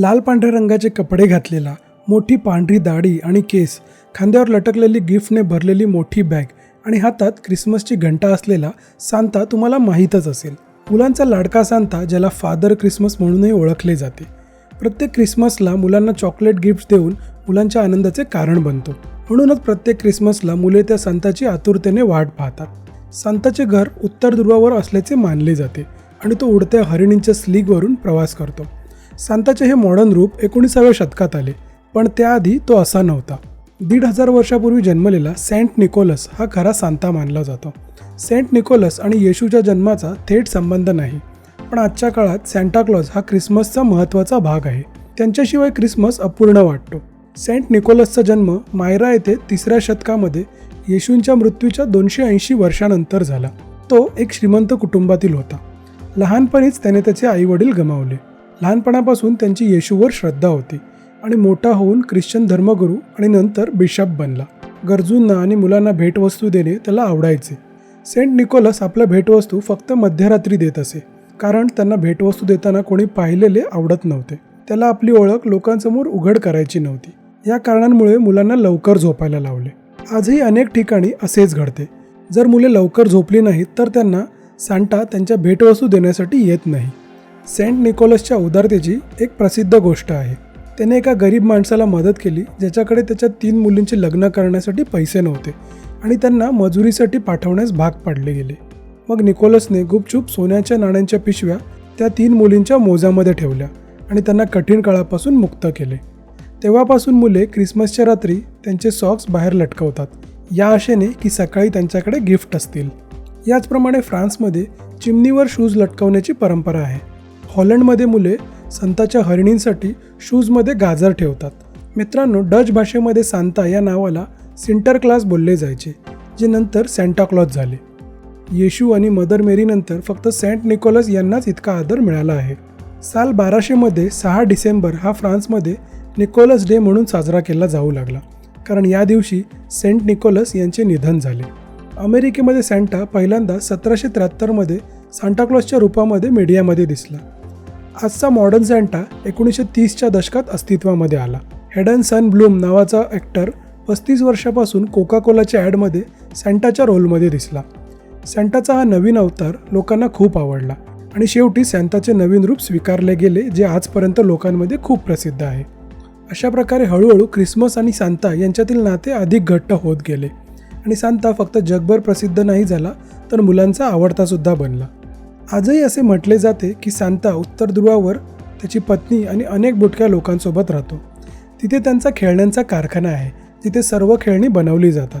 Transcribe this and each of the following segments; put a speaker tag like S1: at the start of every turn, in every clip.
S1: लाल पांढऱ्या रंगाचे कपडे घातलेला मोठी पांढरी दाढी आणि केस खांद्यावर लटकलेली गिफ्टने भरलेली मोठी बॅग आणि हातात क्रिसमसची घंटा असलेला सांता तुम्हाला माहीतच असेल. मुलांचा लाडका सांता ज्याला फादर क्रिसमस म्हणूनही ओळखले जाते. प्रत्येक क्रिसमसला मुलांना चॉकलेट गिफ्ट देऊन मुलांच्या आनंदाचे कारण बनतो. म्हणूनच प्रत्येक क्रिसमसला मुले त्या संताची आतुरतेने वाट पाहतात. संताचे घर उत्तर ध्रुवावर असल्याचे मानले जाते आणि तो उडत्या हरिणींच्या स्लीगवरून प्रवास करतो. सांताचे हे मॉडर्न रूप एकोणीसाव्या शतकात आले पण त्याआधी तो असा नव्हता. दीड हजार वर्षापूर्वी जन्मलेला सेंट निकोलस हा खरा सांता मानला जातो. सेंट निकोलस आणि येशूच्या जन्माचा थेट संबंध नाही पण आजच्या काळात सॅन्टाक्लॉज हा क्रिसमसचा महत्त्वाचा भाग आहे. त्यांच्याशिवाय क्रिसमस अपूर्ण वाटतो. सेंट निकोलसचा जन्म मायरा येथे तिसऱ्या शतकामध्ये येशूंच्या मृत्यूच्या दोनशे ऐंशी वर्षानंतर झाला. तो एक श्रीमंत कुटुंबातील होता. लहानपणीच त्याने त्याचे आईवडील गमावले. लहानपणापासून त्यांची येशूवर श्रद्धा होती आणि मोठा होऊन ख्रिश्चन धर्मगुरू आणि नंतर बिशप बनला. गरजूंना आणि मुलांना भेटवस्तू देणे त्याला आवडायचे. सेंट निकोलस आपल्या भेटवस्तू फक्त मध्यरात्री देत असे कारण त्यांना भेटवस्तू देताना कोणी पाहिलेले आवडत नव्हते. त्याला आपली ओळख लोकांसमोर उघड करायची नव्हती. या कारणांमुळे मुलांना लवकर झोपायला लावले. आजही अनेक ठिकाणी असेच घडते. जर मुले लवकर झोपली नाहीत तर त्यांना सांटा त्यांच्या भेटवस्तू देण्यासाठी येत नाही. सेंट निकोलसच्या उदारतेची एक प्रसिद्ध गोष्ट आहे. त्याने एका गरीब माणसाला मदत केली ज्याच्याकडे त्याच्या तीन मुलींचे लग्न करण्यासाठी पैसे नव्हते आणि त्यांना मजुरीसाठी पाठवण्यास भाग पाडले गेले. मग निकोलसने गुपचूप सोन्याच्या नाण्यांच्या पिशव्या त्या तीन मुलींच्या मोजामध्ये ठेवल्या आणि त्यांना कठीण काळापासून मुक्त केले. तेव्हापासून मुले क्रिसमसच्या रात्री त्यांचे सॉक्स बाहेर लटकवतात. या आशेने की सकाळी त्यांच्याकडे गिफ्ट असतील. याचप्रमाणे फ्रान्समध्ये चिमणीवर शूज लटकवण्याची परंपरा आहे. हॉलंडमध्ये मुले संताच्या हरिणींसाठी शूजमध्ये गाजर ठेवतात. मित्रांनो डच भाषेमध्ये सांता या नावाला सिंटर क्लास बोलले जायचे जे नंतर सँटाक्लॉज झाले. येशू आणि मदर मेरीनंतर फक्त सेंट निकोलस यांनाच इतका आदर मिळाला आहे. साल बाराशेमध्ये सहा डिसेंबर हा फ्रान्समध्ये निकोलस डे म्हणून साजरा केला जाऊ लागला कारण या दिवशी सेंट निकोलस यांचे निधन झाले. अमेरिकेमध्ये सँटा पहिल्यांदा सतराशे त्र्याहत्तरमध्ये सांटाक्लॉजच्या रूपामध्ये मीडियामध्ये दिसला. आजचा मॉडर्न सँटा एकोणीसशे तीसच्या दशकात अस्तित्वामध्ये आला. हेडन सन ब्लूम नावाचा ॲक्टर पस्तीस वर्षापासून कोका कोलाच्या ॲडमध्ये सँटाच्या रोलमध्ये दिसला. सँटाचा हा नवीन अवतार लोकांना खूप आवडला आणि शेवटी सँताचे नवीन रूप स्वीकारले गेले जे आजपर्यंत लोकांमध्ये खूप प्रसिद्ध आहे. अशा प्रकारे हळूहळू क्रिसमस आणि सांता यांच्यातील नाते अधिक घट्ट होत गेले आणि सांता फक्त जगभर प्रसिद्ध नाही झाला तर मुलांचा आवडतासुद्धा बनला. आजही असे म्हटले जाते की सांता उत्तर ध्रुवावर त्याची पत्नी आणि अनेक बुटक्या लोकांसोबत राहतो. तिथे त्यांचा खेळण्यांचा कारखाना आहे तिथे सर्व खेळणी बनवली जातात.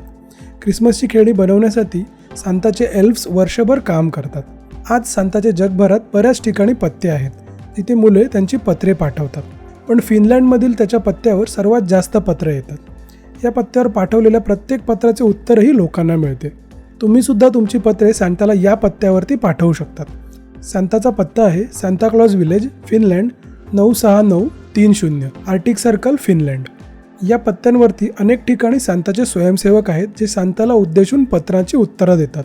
S1: क्रिसमसची खेळणी बनवण्यासाठी सांताचे एल्फ्स वर्षभर काम करतात. आज सांताचे जगभरात बऱ्याच ठिकाणी पत्ते आहेत. तिथे मुले त्यांची पत्रे पाठवतात. पण फिनलँडमधील त्याच्या पत्त्यावर सर्वात जास्त पत्र येतात. या पत्त्यावर पाठवलेल्या प्रत्येक पत्राचे उत्तरही लोकांना मिळते. तुम्हीसुद्धा तुमची पत्रे सांताला या पत्त्यावरती पाठवू शकतात. सांताचा पत्ता आहे सांताक्लॉज विलेज फिनलँड नऊ सहा नऊ तीन शून्य आर्टिक सर्कल फिनलँड. या पत्त्यांवरती अनेक ठिकाणी सांताचे स्वयंसेवक आहेत जे सांताला उद्देशून पत्रांची उत्तरं देतात.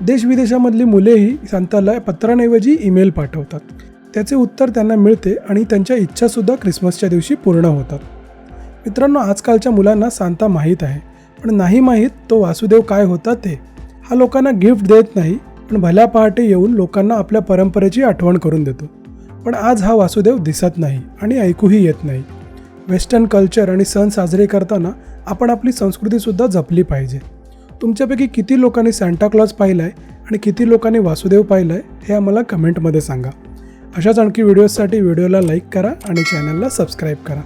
S1: देशविदेशामधली मुलेही सांताला पत्रांऐवजी ईमेल पाठवतात. त्याचे उत्तर त्यांना मिळते आणि त्यांच्या इच्छासुद्धा क्रिसमसच्या दिवशी पूर्ण होतात. मित्रांनो आजकालच्या मुलांना सांता माहीत आहे पण नाही माहीत तो वासुदेव काय होता ते. हा लोकांना गिफ्ट देत नाही पण भल्या पहाटे येऊन लोकांना आपल्या परंपरेची आठवण करून देतो. पण आज हा वासुदेव दिसत नाही आणि ऐकूही येत नाही. वेस्टर्न कल्चर आणि सण साजरे करताना आपण आपली संस्कृतीसुद्धा जपली पाहिजे. तुमच्यापैकी किती लोकांनी सँटाक्लॉज पाहिला आहे आणि किती लोकांनी वासुदेव पाहिला आहे हे आम्हाला कमेंटमध्ये सांगा. अशाच आणखी व्हिडिओजसाठी व्हिडिओला लाईक करा आणि चॅनलला सबस्क्राईब करा.